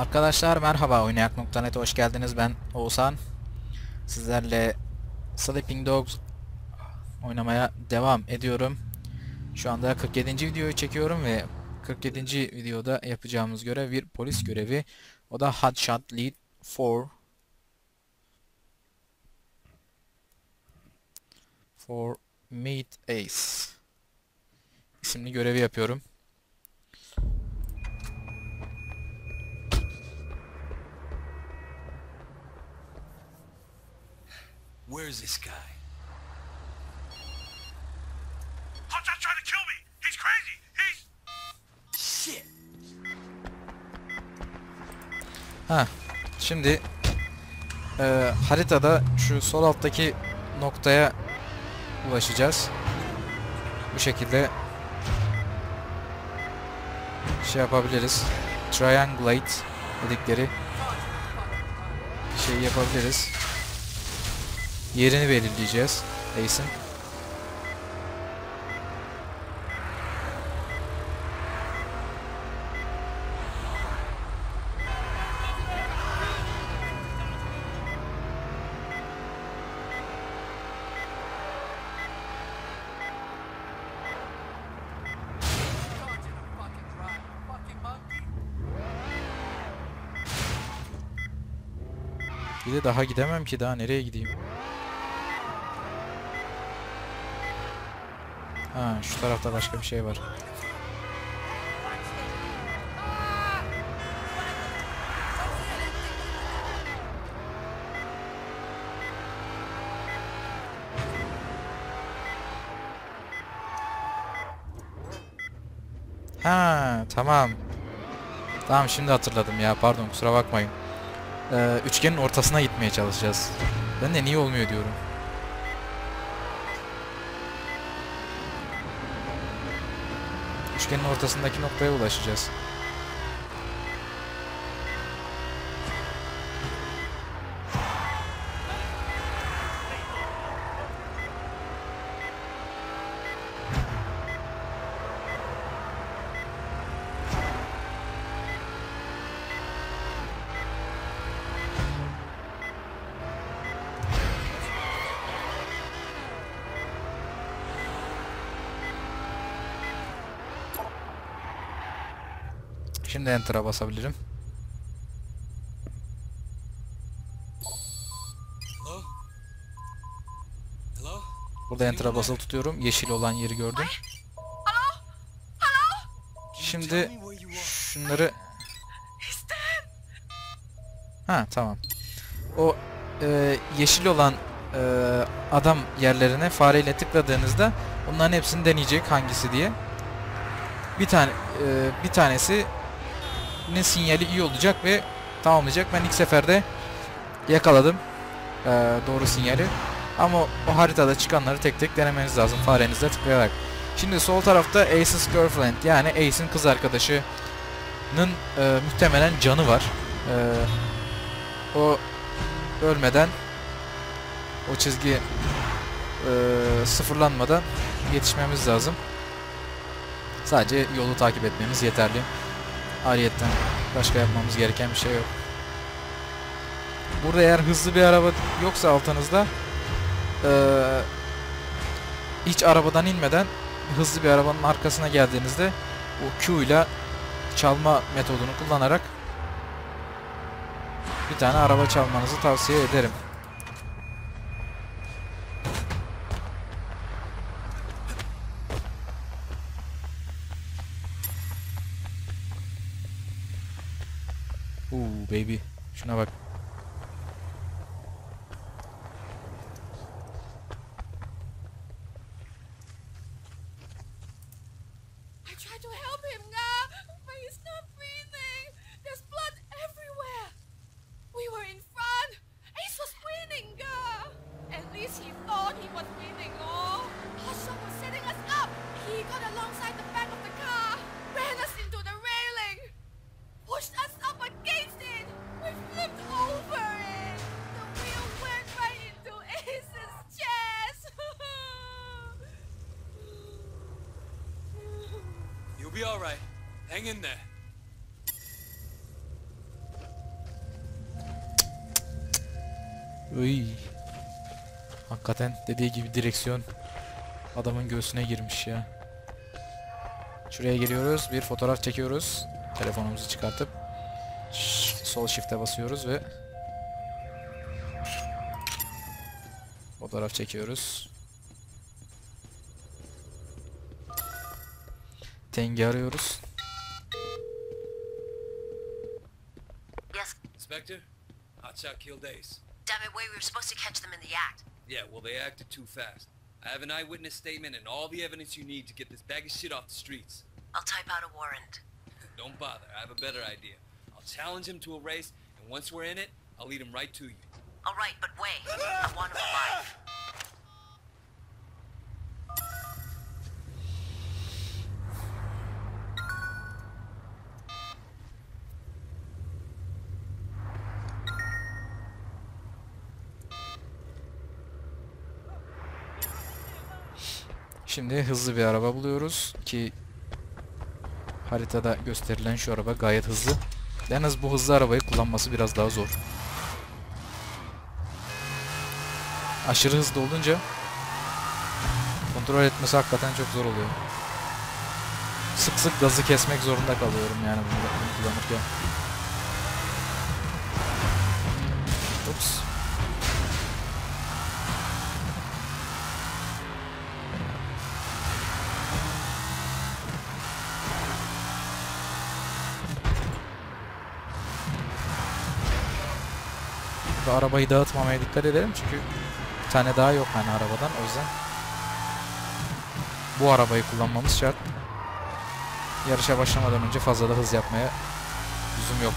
Arkadaşlar merhaba oynayak.net'e hoş geldiniz. Ben Oğuzhan. Sizlerle Sleeping Dogs oynamaya devam ediyorum. Şu anda 47. videoyu çekiyorum ve 47. videoda yapacağımız görev bir polis görevi. O da Hotshot Lead 4 For Meet Ace isimli görevi yapıyorum. Where's this guy? Hotshot's trying to kill me! He's crazy! He's... Shit! Ha, şimdi e, haritada şu sol alttaki noktaya ulaşacağız. Bu şekilde şey yapabiliriz. Triangulate dedikleri şeyi yapabiliriz. Yerini belirleyeceğiz. Ace'in. Bir de daha gidemem ki daha nereye gideyim? Ha şu tarafta başka bir şey var. Ha tamam. Tamam şimdi hatırladım ya pardon kusura bakmayın. Ee, üçgenin ortasına gitmeye çalışacağız. Ben de niye olmuyor diyorum. Üçgenin ortasındaki noktaya ulaşacağız. Şimdi Enter'a basabilirim. Hello? Hello? Burada Enter'a basılı tutuyorum. Yeşil olan yeri gördüm. Şimdi şunları... Ha tamam. O e, yeşil olan e, adam yerlerine fareyle tıkladığınızda onların hepsini deneyecek hangisi diye. Bir tane e, bir tanesi ne sinyali iyi olacak ve tamamlayacak. Ben ilk seferde yakaladım e, doğru sinyali. Ama o haritada çıkanları tek tek denemeniz lazım farenizle tıklayarak. Şimdi sol tarafta Ace's Girlfriend yani Ace'in kız arkadaşının e, muhtemelen canı var. E, o ölmeden o çizgi e, sıfırlanmadan yetişmemiz lazım. Sadece yolu takip etmemiz yeterli. Ariyetten başka yapmamız gereken bir şey yok. Burada eğer hızlı bir araba yoksa altınızda eee, hiç arabadan inmeden hızlı bir arabanın arkasına geldiğinizde o Q ile çalma metodunu kullanarak bir tane araba çalmanızı tavsiye ederim. Bak. be all right. Hang in there. Uy. Hakikaten dediği gibi direksiyon adamın göğsüne girmiş ya. Şuraya geliyoruz. Bir fotoğraf çekiyoruz. Telefonumuzu çıkartıp sol shift'e basıyoruz ve fotoğraf çekiyoruz. Tengi arıyoruz. Yes, Inspector, Hotshot killed Ace. damn it, Way, we were supposed to catch them in the act. Yeah, well, they acted too fast. I have an eyewitness statement and all the evidence you need to get this bag of shit off the streets. I'll type out a warrant. Don't bother, I have a better idea. I'll challenge him to a race, and once we're in it, I'll lead him right to you. All right, but wait. I want him alive. Şimdi hızlı bir araba buluyoruz ki haritada gösterilen şu araba gayet hızlı. Yalnız bu hızlı arabayı kullanması biraz daha zor. Aşırı hızlı olunca kontrol etmesi hakikaten çok zor oluyor. Sık sık gazı kesmek zorunda kalıyorum yani bunu, kullanırken. Burada arabayı dağıtmamaya dikkat edelim çünkü bir tane daha yok hani arabadan o yüzden bu arabayı kullanmamız şart. Yarışa başlamadan önce fazla da hız yapmaya lüzum yok.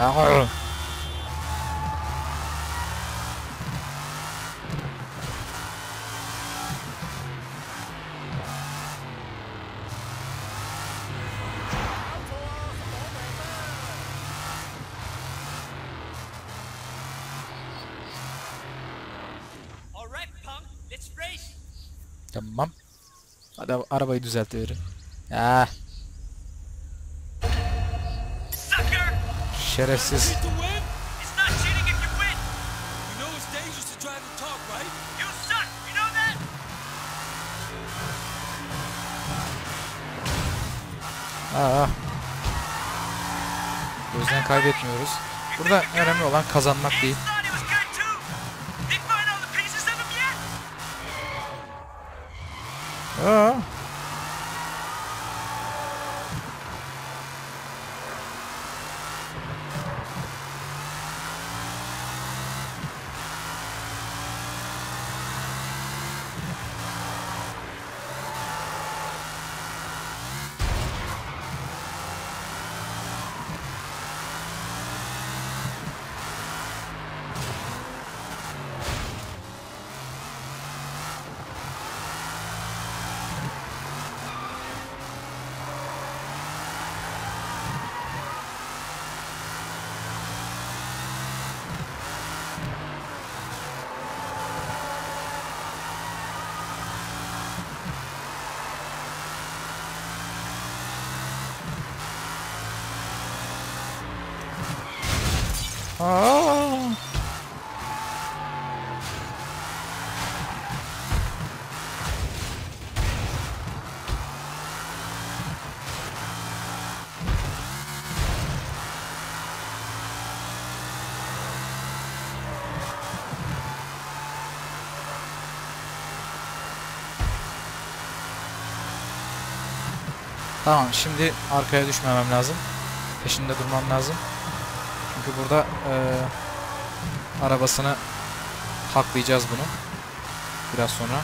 Arr! Talk, right? You suck! You know that? Aa. Gözden kaybetmiyoruz. Burada önemli olan kazanmak değil. Uh. Tamam şimdi arkaya düşmemem lazım. Peşinde durmam lazım. Çünkü burada eee, arabasını haklayacağız bunu. Biraz sonra.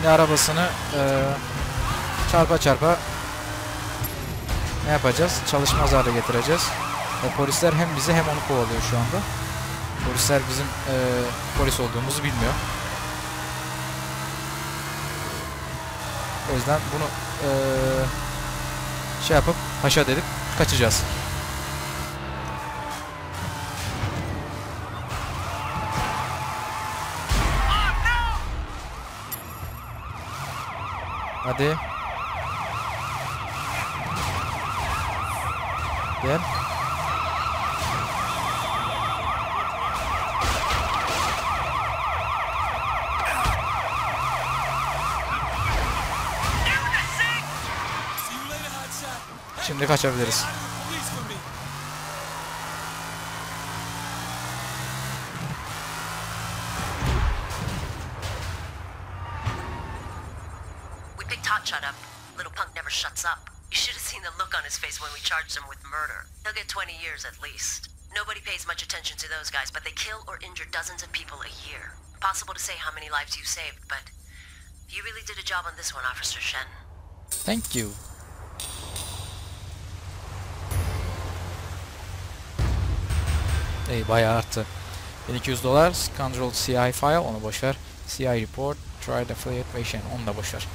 Şimdi arabasını e, çarpa çarpa ne yapacağız? Çalışmaz hale getireceğiz. E, polisler hem bizi hem onu kovalıyor şu anda. Polisler bizim e, polis olduğumuzu bilmiyor. O yüzden bunu e, şey yapıp haşat edip kaçacağız. Hadi. Gel. Şimdi kaçabiliriz. Murder. He'll get 20 years at least. Nobody pays much attention to those guys, but they kill or injure dozens of people a year. Possible to say how many lives you saved, but you really did a job on this one, Officer Shen. Thank you. İyi bayağı arttı. 1200 dolar. Control CI file onu boşver. CI report. Tried affiliate version onu da boşver.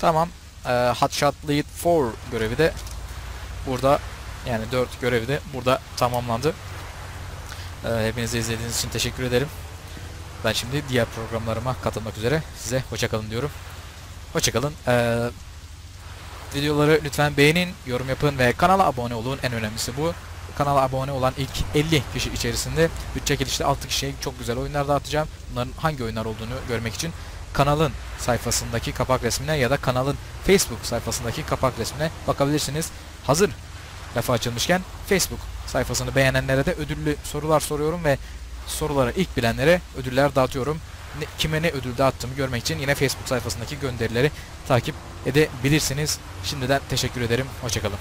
Tamam. Ee, Hotshot Lead 4 görevi de burada yani 4 görevi de burada tamamlandı. Ee, hepinize izlediğiniz için teşekkür ederim. Ben şimdi diğer programlarıma katılmak üzere size hoşçakalın diyorum. Hoşçakalın. Ee, videoları lütfen beğenin, yorum yapın ve kanala abone olun. En önemlisi bu. Kanala abone olan ilk 50 kişi içerisinde 3 çekilişte 6 kişiye çok güzel oyunlar dağıtacağım. Bunların hangi oyunlar olduğunu görmek için kanalın sayfasındaki kapak resmine ya da kanalın Facebook sayfasındaki kapak resmine bakabilirsiniz. Hazır lafa açılmışken Facebook sayfasını beğenenlere de ödüllü sorular soruyorum ve soruları ilk bilenlere ödüller dağıtıyorum. Ne, kime ne ödül dağıttığımı görmek için yine Facebook sayfasındaki gönderileri takip edebilirsiniz. Şimdiden teşekkür ederim. Hoşçakalın.